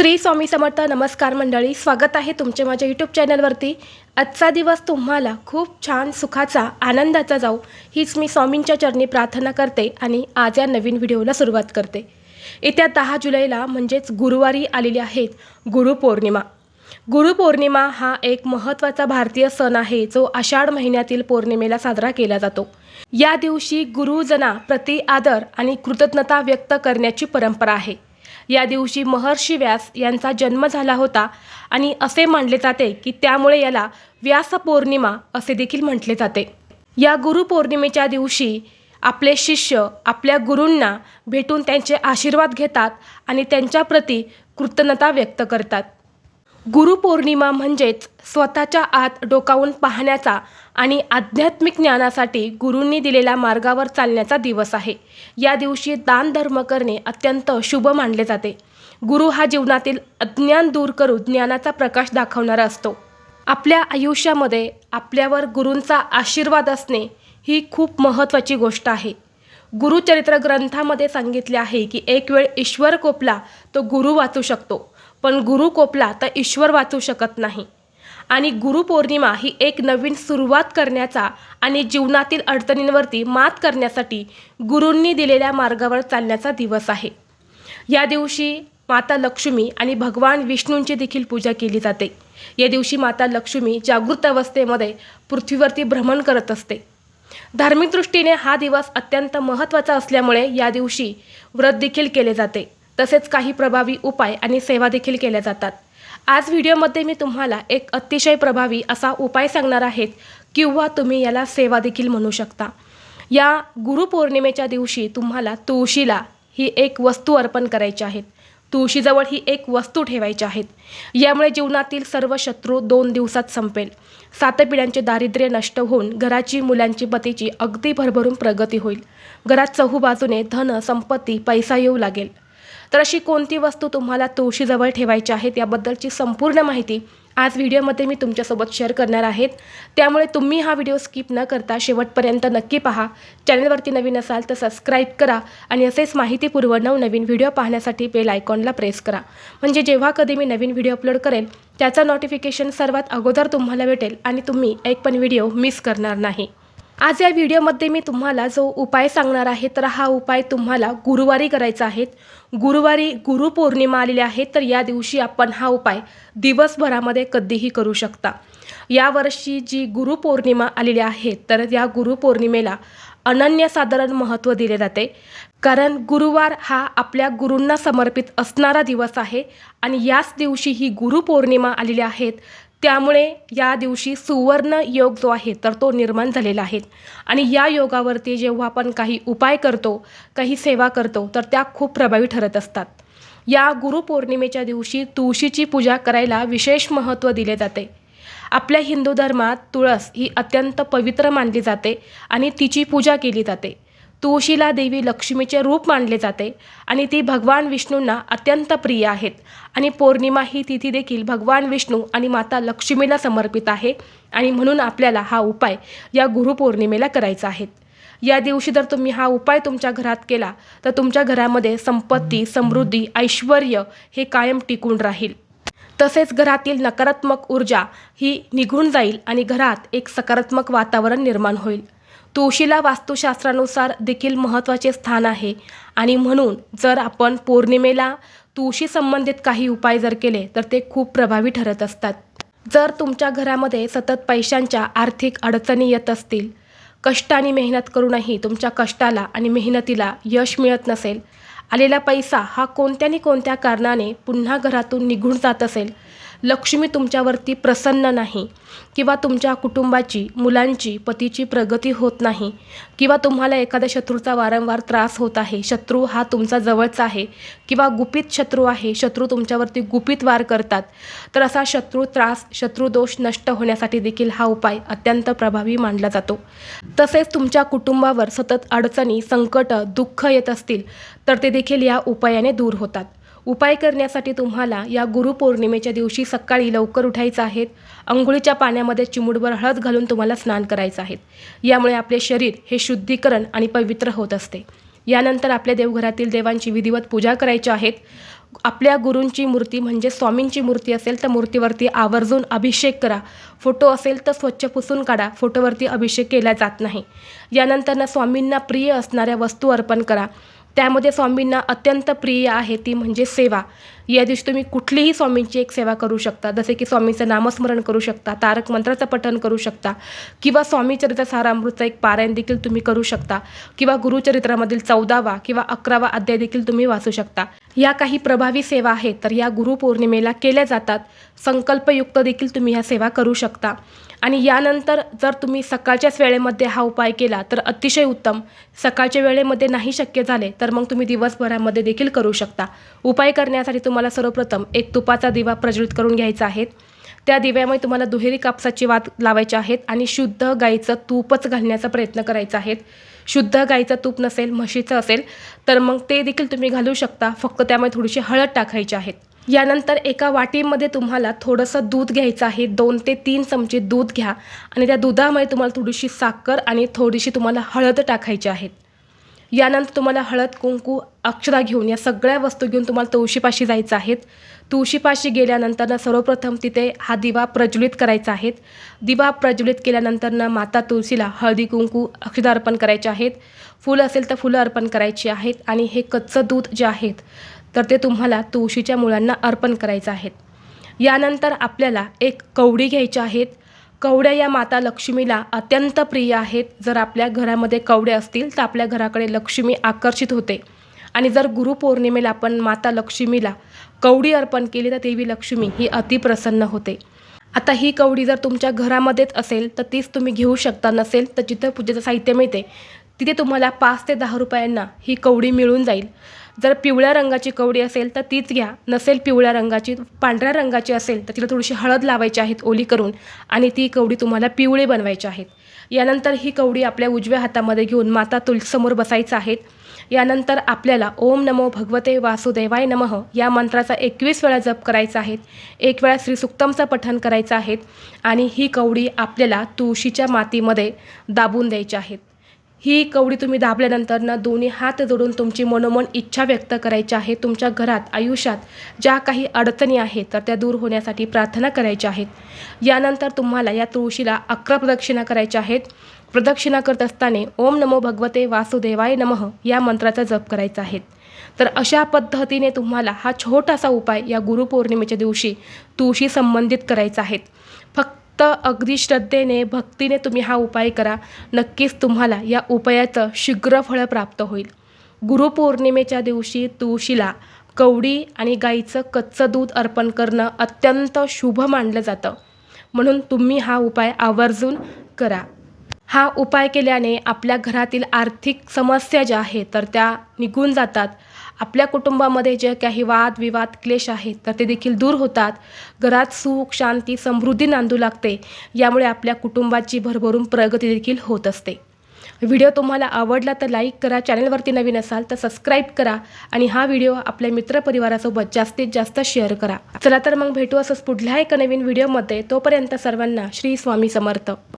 श्री स्वामी समर्थ नमस्कार मंडळी स्वागत आहे तुमचे माझ्या यूट्यूब चॅनलवरती आजचा दिवस तुम्हाला खूप छान सुखाचा आनंदाचा जाऊ हीच मी स्वामींच्या चरणी प्रार्थना करते आणि आज या नवीन व्हिडिओला सुरुवात करते. येत्या दहा जुलैला म्हणजेच गुरुवारी आलेली आहेत गुरुपौर्णिमा गुरुपौर्णिमा हा एक महत्त्वाचा भारतीय सण आहे जो आषाढ महिन्यातील पौर्णिमेला साजरा केला जातो. या दिवशी गुरुजना प्रति आदर आणि कृतज्ञता व्यक्त करण्याची परंपरा आहे. या दिवशी महर्षी व्यास यांचा जन्म झाला होता आणि असे मानले जाते की त्यामुळे याला व्यास पौर्णिमा असे देखील म्हटले जाते. या गुरुपौर्णिमेच्या दिवशी आपले शिष्य आपल्या गुरूंना भेटून त्यांचे आशीर्वाद घेतात आणि त्यांच्याप्रती कृतज्ञता व्यक्त करतात. गुरुपौर्णिमा म्हणजेच स्वतःच्या आत डोकावून पाहण्याचा आणि आध्यात्मिक ज्ञानासाठी गुरूंनी दिलेल्या मार्गावर चालण्याचा दिवस आहे. या दिवशी दान धर्म करणे अत्यंत शुभ मानले जाते. गुरु हा जीवनातील अज्ञान दूर करून ज्ञानाचा प्रकाश दाखवणारा असतो. आपल्या आयुष्यामध्ये आपल्यावर गुरूंचा आशीर्वाद असणे ही खूप महत्त्वाची गोष्ट आहे. गुरुचरित्र ग्रंथामध्ये सांगितले आहे की एक वेळ ईश्वर कोपला तो गुरु वाचू शकतो. पण गुरु कोपला तर ईश्वर वाचू शकत नाही. आणि गुरुपौर्णिमा ही एक नवीन सुरुवात करण्याचा आणि जीवनातील अडचणींवरती मात करण्यासाठी गुरूंनी दिलेल्या मार्गावर चालण्याचा दिवस आहे. या दिवशी माता लक्ष्मी आणि भगवान विष्णूंची देखील पूजा केली जाते. या दिवशी माता लक्ष्मी जागृत अवस्थेमध्ये पृथ्वीवरती भ्रमण करत असते. धार्मिक दृष्टीने हा दिवस अत्यंत महत्त्वाचा असल्यामुळे या दिवशी व्रत देखील केले जाते. तसेच काही प्रभावी उपाय आणि सेवा देखील केल्या जातात. आज व्हिडिओमध्ये मी तुम्हाला एक अतिशय प्रभावी असा उपाय सांगणार आहेत किंवा तुम्ही याला सेवा देखील म्हणू शकता. या गुरुपौर्णिमेच्या दिवशी तुम्हाला तुळशीला ही एक वस्तू अर्पण करायची आहेत. तुळशीजवळ ही एक वस्तू ठेवायची आहेत. यामुळे जीवनातील सर्व शत्रू दोन दिवसात संपेल. सात पिढ्यांचे दारिद्र्य नष्ट होऊन घराची मुलांची पतीची अगदी भरभरून प्रगती होईल. घरात चहूबाजूने धन संपत्ती पैसा येऊ लागेल. तर अशी कोणती वस्तू तुम्हाला तुळशीजवळ ठेवायची आहेत याबद्दलची संपूर्ण माहिती आज व्हिडिओमध्ये मी तुमच्यासोबत शेअर करणार आहेत. त्यामुळे तुम्ही हा व्हिडिओ स्किप न करता शेवटपर्यंत नक्की पहा. चॅनलवरती नवीन असाल तर सबस्क्राईब करा आणि असेच माहितीपूर्व नवनवीन व्हिडिओ पाहण्यासाठी बेल आयकॉनला प्रेस करा. म्हणजे जेव्हा कधी मी नवीन व्हिडिओ अपलोड करेल त्याचं नोटिफिकेशन सर्वात अगोदर तुम्हाला भेटेल आणि तुम्ही एक पण व्हिडिओ मिस करणार नाही. आज या व्हिडिओमध्ये मी तुम्हाला जो उपाय सांगणार आहे तर हा उपाय तुम्हाला गुरुवारी करायचा आहे. गुरुवारी गुरुपौर्णिमा आलेली आहे तर या दिवशी आपण हा उपाय दिवसभरामध्ये कधीही करू शकता. यावर्षी जी गुरुपौर्णिमा आलेली आहे तर या गुरुपौर्णिमेला अनन्यसाधारण महत्त्व दिले जाते. कारण गुरुवार हा आपल्या गुरूंना समर्पित असणारा दिवस आहे आणि याच दिवशी ही गुरुपौर्णिमा आलेली आहेत त्यामुळे या दिवशी सुवर्ण योग जो आहे तर तो निर्माण झालेला आहे. आणि या योगावरती जेव्हा आपण काही उपाय करतो काही सेवा करतो तर त्या खूप प्रभावी ठरत असतात. या गुरुपौर्णिमेच्या दिवशी तुळशीची पूजा करायला विशेष महत्त्व दिले जाते. आपल्या हिंदू धर्मात तुळस ही अत्यंत पवित्र मानली जाते आणि तिची पूजा केली जाते. तुळशीला देवी लक्ष्मीचे रूप मानले जाते आणि ती भगवान विष्णूंना अत्यंत प्रिय आहेत. आणि पौर्णिमा ही तिथी देखील भगवान विष्णू आणि माता लक्ष्मीला समर्पित आहे आणि म्हणून आपल्याला हा उपाय या गुरुपौर्णिमेला करायचा आहे. या दिवशी जर तुम्ही हा उपाय तुमच्या घरात केला तर तुमच्या घरामध्ये संपत्ती समृद्धी ऐश्वर हे कायम टिकून राहील. तसेच घरातील नकारात्मक ऊर्जा ही निघून जाईल आणि घरात एक सकारात्मक वातावरण निर्माण होईल. तुळशीला वास्तुशास्त्रानुसार देखील महत्त्वाचे स्थान आहे. आणि म्हणून जर आपण पौर्णिमेला तुळशी संबंधित काही उपाय जर केले तर ते खूप प्रभावी ठरत असतात. जर तुमच्या घरामध्ये सतत पैशांच्या आर्थिक अडचणी येत असतील कष्ट आणि मेहनत करूनही तुमच्या कष्टाला आणि मेहनतीला यश मिळत नसेल आलेला पैसा हा कोणत्या कोणत्या कारणाने पुन्हा घरातून निघून जात असेल लक्ष्मी तुमच्यावरती प्रसन्न नाही किंवा तुमच्या कुटुंबाची मुलांची पतीची प्रगती होत नाही किंवा तुम्हाला एखाद्या शत्रूचा वारंवार त्रास होत आहे शत्रू हा तुमचा जवळचा आहे किंवा गुपित शत्रू आहे शत्रू तुमच्यावरती गुपित वार करतात तर असा शत्रू त्रास शत्रुदोष नष्ट होण्यासाठी देखील हा उपाय अत्यंत प्रभावी मानला जातो. तसेच तुमच्या कुटुंबावर सतत अडचणी संकट दुःख येत असतील तर ते देखील या उपायाने दूर होतात. उपाय करण्यासाठी तुम्हाला या गुरुपौर्णिमेच्या दिवशी सकाळी लवकर उठायचं आहे. अंघोळीच्या पाण्यामध्ये चिमुडभर हळद घालून तुम्हाला स्नान करायचं आहे. यामुळे आपले शरीर हे शुद्धीकरण आणि पवित्र होत असते. यानंतर आपल्या देवघरातील देवांची विधिवत पूजा करायची आहेत आपल्या गुरूंची मूर्ती म्हणजे स्वामींची मूर्ती असेल तर मूर्तीवरती आवर्जून अभिषेक करा. फोटो असेल तर स्वच्छ पुसून काढा. फोटोवरती अभिषेक केला जात नाही. यानंतरनं स्वामींना प्रिय असणाऱ्या वस्तू अर्पण करा. त्यामध्ये स्वामींना अत्यंत प्रिय आहे ती म्हणजे सेवा. या दिवशी तुम्ही कुठलीही स्वामींची एक सेवा करू शकता. जसे की स्वामींचं नामस्मरण करू शकता तारक मंत्राचं पठण करू शकता किंवा स्वामीचरित्र सारामृतचं एक पारायण देखील तुम्ही करू शकता किंवा गुरुचरित्रामधील चौदावा किंवा अकरावा अध्याय देखील तुम्ही वाचू शकता. या काही प्रभावी सेवा आहेत तर या गुरुपौर्णिमेला केल्या जातात. संकल्पयुक्त देखील तुम्ही ह्या सेवा करू शकता. आणि यानंतर जर तुम्ही सकाळच्याच वेळेमध्ये हा उपाय केला तर अतिशय उत्तम. सकाळच्या वेळेमध्ये नाही शक्य झाले तर मग तुम्ही दिवसभरामध्ये देखील करू शकता. उपाय करण्यासाठी तुम्हाला सर्वप्रथम एक तुपाचा दिवा प्रज्वलित करून घ्यायचा आहे. त्या दिव्यामुळे तुम्हाला दुहेरी कापसाची वात लावायची आहेत आणि शुद्ध गाईचं तूपच घालण्याचा प्रयत्न करायचा आहे. शुद्ध गाईचं तूप नसेल म्हशीचं असेल तर मग ते देखील तुम्ही घालू शकता. फक्त त्यामुळे थोडीशी हळद टाकायची आहेत यानंतर एका वाटीमध्ये तुम्हाला थोडंसं दूध घ्यायचं आहे. दोन ते तीन चमचे दूध घ्या आणि त्या दुधामध्ये तुम्हाला थोडीशी साखर आणि थोडीशी तुम्हाला हळद टाकायची आहेत यानंतर तुम्हाला हळद कुंकू अक्षरा घेऊन या सगळ्या वस्तू घेऊन तुम्हाला तुळशीपाशी जायचं आहेत तुळशीपाशी गेल्यानंतरनं सर्वप्रथम तिथे हा दिवा प्रज्वलित करायचा आहे. दिवा प्रज्वलित केल्यानंतरनं माता तुळशीला हळदी कुंकू अक्षदा अर्पण करायचे आहेत. फुलं असेल तर फुलं अर्पण करायची आहेत आणि हे कच्चं दूध जे आहेत तर ते तुम्हाला तुळशीच्या मुळांना अर्पण करायचं आहेत. यानंतर आपल्याला एक कवडी घ्यायच्या आहेत. कवड्या या माता लक्ष्मीला अत्यंत प्रिय आहेत. जर आपल्या घरामध्ये कवड्या असतील तर आपल्या घराकडे लक्ष्मी आकर्षित होते. आणि जर गुरुपौर्णिमेला आपण माता लक्ष्मीला कवडी अर्पण केली तर देवी लक्ष्मी ही अतिप्रसन्न होते. आता ही कवडी जर तुमच्या घरामध्येच असेल तर तीच तुम्ही घेऊ शकता. नसेल तर जिथं पूजेचं साहित्य मिळते तिथे तुम्हाला पाच ते दहा रुपयांना ही कवडी मिळून जाईल. जर पिवळ्या रंगाची कवडी असेल तर तीच घ्या. नसेल पिवळ्या रंगाची पांढऱ्या रंगाची असेल तर तिला थोडीशी हळद लावायची आहेत ओली करून आणि ती कवडी तुम्हाला पिवळी बनवायची आहेत. यानंतर ही कवडी आपल्या उजव्या हातामध्ये घेऊन माता तुलसमोर बसायचं आहेत. यानंतर आपल्याला ओम नमो भगवते वासुदेवाय नमः या मंत्राचा एकवीस वेळा जप करायचा आहे. एक वेळा श्री सुक्तमचं पठण करायचं आहे आणि ही कवडी आपल्याला तुळशीच्या मातीमध्ये दाबून द्यायची आहेत ही कवडी तुम्ही दाबल्यानंतर ना दोन्ही हात जोडून तुमची मनोमन इच्छा व्यक्त करायची आहे तुमच्या घरात आयुष्यात ज्या काही अडचणी आहेत तर त्या दूर होण्यासाठी प्रार्थना करायच्या आहेत. यानंतर तुम्हाला या तुळशीला अकरा प्रदक्षिणा करायच्या आहेत. प्रदक्षिणा करत असताना ओम नमो भगवते वासुदेवाय नमः या मंत्राचा जप करायचा आहे. तर अशा पद्धतीने तुम्हाला हा छोटासा उपाय या गुरुपौर्णिमेच्या दिवशी तुळशी संबंधित करायचा आहे. फक्त अगदी श्रद्धेने भक्तीने तुम्ही हा उपाय करा. नक्कीच तुम्हाला या उपायाचं शीघ्र फळ प्राप्त होईल. गुरुपौर्णिमेच्या दिवशी तुळशीला कवडी आणि गाईचं कच्चं दूध अर्पण करणं अत्यंत शुभ मानलं जातं. म्हणून तुम्ही हा उपाय आवर्जून करा. हा उपाय केल्याने आपल्या घरातील आर्थिक समस्या ज्या आहेत तर त्या निघून जातात. आपल्या कुटुंबामध्ये जे काही वाद विवाद क्लेश आहेत तर ते देखील दूर होतात. घरात सुख शांती समृद्धी नांदू लागते. यामुळे आपल्या कुटुंबाची भरभरून प्रगती देखील होत असते. व्हिडिओ तुम्हाला आवडला तर लाईक करा चॅनलवरती नवीन असाल तर सबस्क्राईब करा आणि हा व्हिडिओ आपल्या मित्रपरिवारासोबत जास्तीत जास्त शेअर करा. चला तर मग भेटू असंच पुढल्या एका नवीन व्हिडिओमध्ये. तोपर्यंत सर्वांना श्री स्वामी समर्थ.